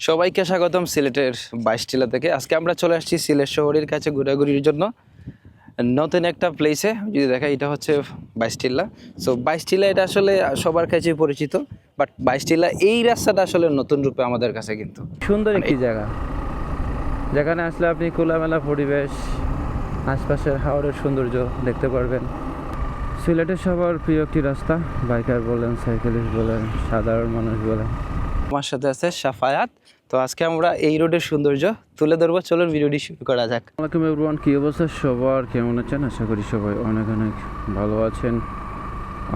সবাইকে স্বাগতম সিলেটের বাইশ বাইশটিলা থেকে। আজকে আমরা চলে আসছি সিলেট শহরের কাছে ঘোরাঘুরির জন্য। নতুন একটা প্লেসে যদি দেখা এটা হচ্ছে বাইশটিল্লা সো বাইশটিল্লা এটা আসলে সবার কাছে পরিচিত বাট বাইশটিল্লা এই রাস্তাটা আসলে নতুন রূপে আমাদের কাছে কিন্তু। সুন্দর একটি জায়গা। যেখানে আসলে আপনি খোলামেলা পরিবেশ আশপাশের হাওড়ের সৌন্দর্য দেখতে পারবেন। সিলেটের সবার প্রিয় একটি রাস্তা বাইকার বলেন সাইকেলিস্ট বলেন সাধারণ মানুষ বলেন। আমার সাথে আছে সাফায়াত। তো আজকে আমরা এই রোডের সৌন্দর্য তুলে ধরবো, চলুন ভিডিওটি শুরু করা যাক। আসসালামাইকুম এভরিওয়ান কী অবস্থা? সবার কেমন আছেন? আশা করি সবাই অনেক অনেক ভালো আছেন।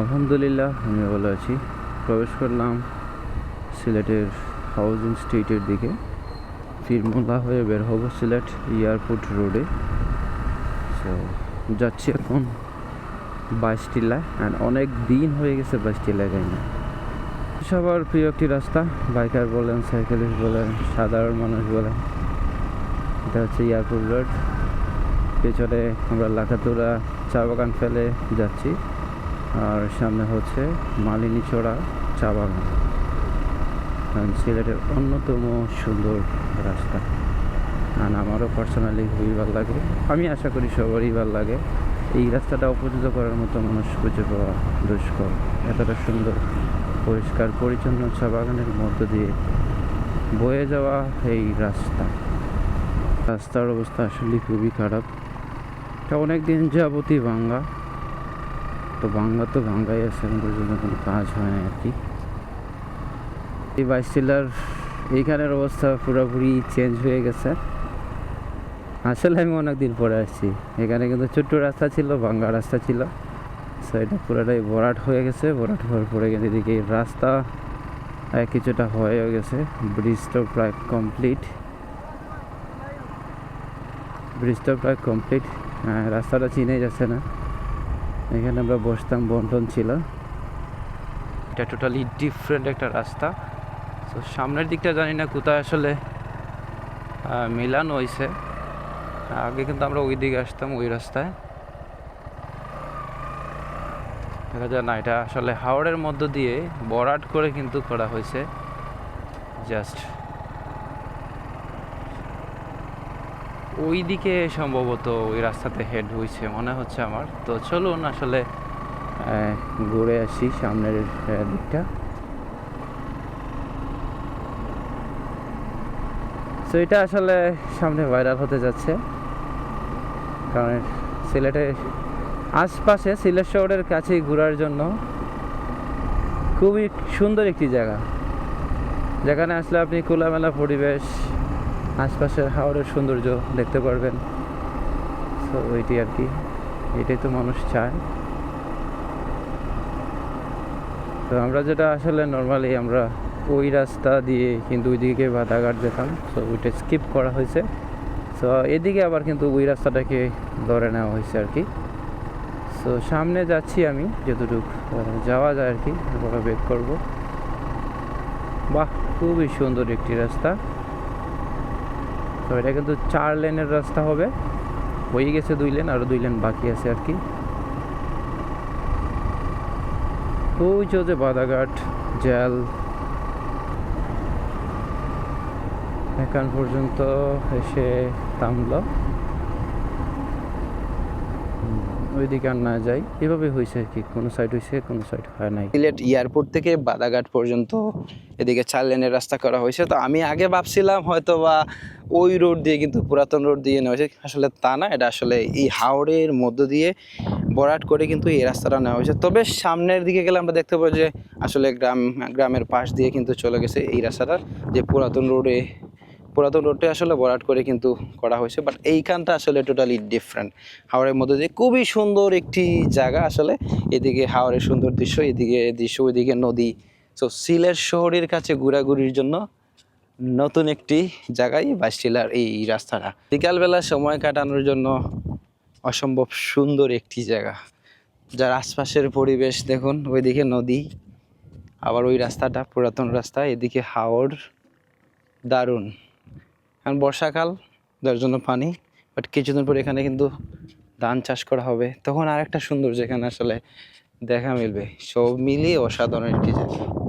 আলহামদুলিল্লাহ আমি ভালো আছি। প্রবেশ করলাম সিলেটের হাউজিং স্ট্রিটের দিকে। ফিরমুলা হয়ে বের হব সিলেট এয়ারপোর্ট রোডে। সো যাচ্ছি এখন বাইশটিলা অ্যান্ড অনেক দিন হয়ে গেছে বাইশটিলা যাই না। সবার প্রিয় একটি রাস্তা, বাইকার বলেন, সাইকেলিস্ট বলেন, সাধারণ মানুষ বলেন। এটা হচ্ছে এয়ারপোর্ট রোড। পেছনে আমরা লাখাতুরা চা বাগান ফেলে যাচ্ছি। আর সামনে হচ্ছে মালিনী চড়া চা বাগান সিলেটের অন্যতম সুন্দর রাস্তা। আর আমারও পার্সোনালি খুবই ভালো লাগে। আমি আশা করি সবারই ভালো লাগে। এই রাস্তাটা উপযুক্ত করার মতো মানুষ খুঁজে পাওয়া দুষ্কর। এতটা সুন্দর। পরিষ্কার, পরিচ্ছন্ন চা বাগানের মধ্য দিয়ে বয়ে যাওয়া এই রাস্তা। রাস্তার অবস্থা আসলে খুবই খারাপ। এটা অনেক দিন যাবতই ভাঙ্গা। তো ভাঙ্গা তো ভাঙ্গাই আছে, এখন পর্যন্ত কোনো কাজ হয় না আর কি। এই বাইশটিলার এইখানের অবস্থা পুরোপুরি চেঞ্জ হয়ে গেছে। আসলে আমি অনেক দিন পরে আসছি। এখানে কিন্তু ছোট্ট রাস্তা ছিল, ভাঙ্গা রাস্তা ছিল। সো এটা পুরোটাই ভরাট হয়ে গেছে। ভরাট হওয়ার পরে এদিকে রাস্তা কিছুটা হয়ে গেছে। ব্রিজটা প্রায় কমপ্লিট ব্রিজটা প্রায় কমপ্লিট রাস্তাটা চিনেই যাচ্ছে না। এখানে আমরা বসতাম বন্টন ছিল। এটা টোটালি ডিফারেন্ট একটা রাস্তা। তো সামনের দিকটা জানি না কোথায় আসলে মিলান হয়েছে আগে কিন্তু আমরা ওই দিকে আসতাম, ওই রাস্তায়। দেখা যায় না, এটা আসলে হাওড়ের মধ্য দিয়ে বরাট করে কিন্তু করা হয়েছে। জাস্ট ওই দিকে সম্ভবত ওই রাস্তাতে হেড হয়েছে মনে হচ্ছে আমার। তো চলুন আসলে ঘুরে আসি সামনের দিকটা। সো এটা আসলে সামনে ভাইরাল হতে যাচ্ছে। কারণ সিলেটের আশপাশে সিলেট শহরের কাছে ঘোরার জন্য। খুবই সুন্দর একটি জায়গা। যেখানে আসলে আপনি খোলামেলা পরিবেশ, আশপাশের হাওড়ের সৌন্দর্য দেখতে পারবেন। সো ওইটি আর কি। এটাই তো মানুষ চায়। তো আমরা যেটা আসলে নর্মালি আমরা ওই রাস্তা দিয়ে কিন্তু ওইদিকে বাধাঘাট যেতাম। সো ওইটা স্কিপ করা হয়েছে। সো এদিকে আবার কিন্তু ওই রাস্তাটাকে ধরে নেওয়া হয়েছে আর কি। সো সামনে যাচ্ছি আমি, যতটুকু যাওয়া যায় আর কি তারপরে বেক করব। বাহ, খুবই সুন্দর একটি রাস্তা। তো এটা কিন্তু চার লেনের রাস্তা হবে। হয়ে গেছে দুই লেন আরও দুই লেন বাকি আছে আর কি। যে যে বাদাঘাট, জেল। এখান পর্যন্ত এসে থামলো। ওইদিকে আর না যাই। এভাবে হয়েছে কি। কোনো সাইড হয়েছে, কোনো সাইড হয় নাই। সিলেট এয়ারপোর্ট থেকে বাদাঘাট পর্যন্ত এদিকে চার লেনের রাস্তা করা হয়েছে। তো আমি আগে ভাবছিলাম হয়তো বা ওই রোড দিয়ে কিন্তু পুরাতন রোড দিয়ে নেওয়া হয়েছে। আসলে তা না, এটা আসলে এই হাওড়ের মধ্য দিয়ে বরাট করে কিন্তু এই রাস্তাটা নেওয়া হয়েছে। তবে সামনের দিকে গেলে আমরা দেখতে পাবো যে আসলে গ্রাম, গ্রামের পাশ দিয়ে কিন্তু চলে গেছে এই রাস্তাটা, যে পুরাতন রোডে পুরাতন রোডটা আসলে বরাট করে কিন্তু করা হয়েছে বাট এইখানটা আসলে টোটালি ডিফারেন্ট হাওড়ের মধ্যে দিয়ে খুবই সুন্দর একটি জায়গা আসলে, এদিকে হাওড়ের সুন্দর দৃশ্য, এদিকে দৃশ্য, ওইদিকে নদী। তো সিলেট শহরের কাছে ঘোরাঘুরির জন্য নতুন একটি জায়গায় বাইশটিলার এই রাস্তাটা। বিকালবেলা সময় কাটানোর জন্য অসম্ভব সুন্দর একটি জায়গা। যার আশপাশের পরিবেশ দেখুন, ওইদিকে নদী, আবার ওই রাস্তাটা পুরাতন রাস্তা, এদিকে হাওড়, দারুণ। কারণ বর্ষাকাল, যার জন্য পানি বাট কিছুদিন পর এখানে কিন্তু ধান চাষ করা হবে। তখন আরেকটা সুন্দর যেখানে আসলে দেখা মিলবে। সব মিলিয়ে অসাধারণ একটি জায়গা।